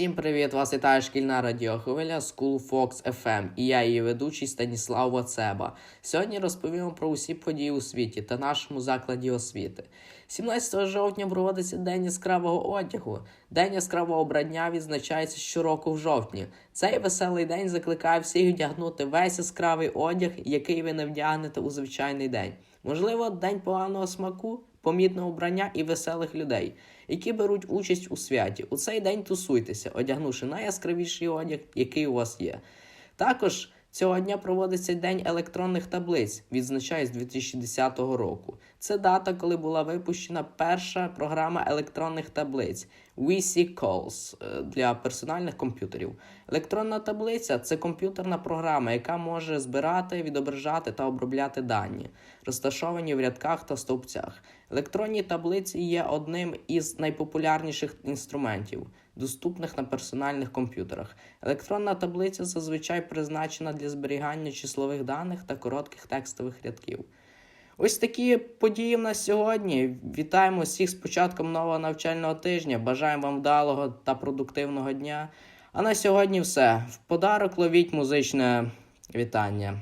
Всім привіт! Вас вітає шкільна радіохвиля School Fox FM і я її ведучий Станіслав Вацеба. Сьогодні розповім вам про усі події у світі та нашому закладі освіти. 17 жовтня проводиться День яскравого одягу. День яскравого обрання відзначається щороку в жовтні. Цей веселий день закликає всіх вдягнути весь яскравий одяг, який ви не вдягнете у звичайний день. Можливо, день поганого смаку, помітного убрання і веселих людей, які беруть участь у святі. У цей день тусуйтеся, одягнувши найяскравіший одяг, який у вас є. Також цього дня проводиться День електронних таблиць, відзначає з 2010 року. Це дата, коли була випущена перша програма електронних таблиць WC Calls е, для персональних комп'ютерів. Електронна таблиця це комп'ютерна програма, яка може збирати, відображати та обробляти дані, розташовані в рядках та стовпцях. Електронні таблиці є одним із найпопулярніших інструментів, доступних на персональних комп'ютерах. Електронна таблиця зазвичай призначена для зберігання числових даних та коротких текстових рядків. Ось такі події в нас сьогодні. Вітаємо всіх з початком нового навчального тижня. Бажаємо вам вдалого та продуктивного дня. А на сьогодні все. В подарок ловіть музичне вітання.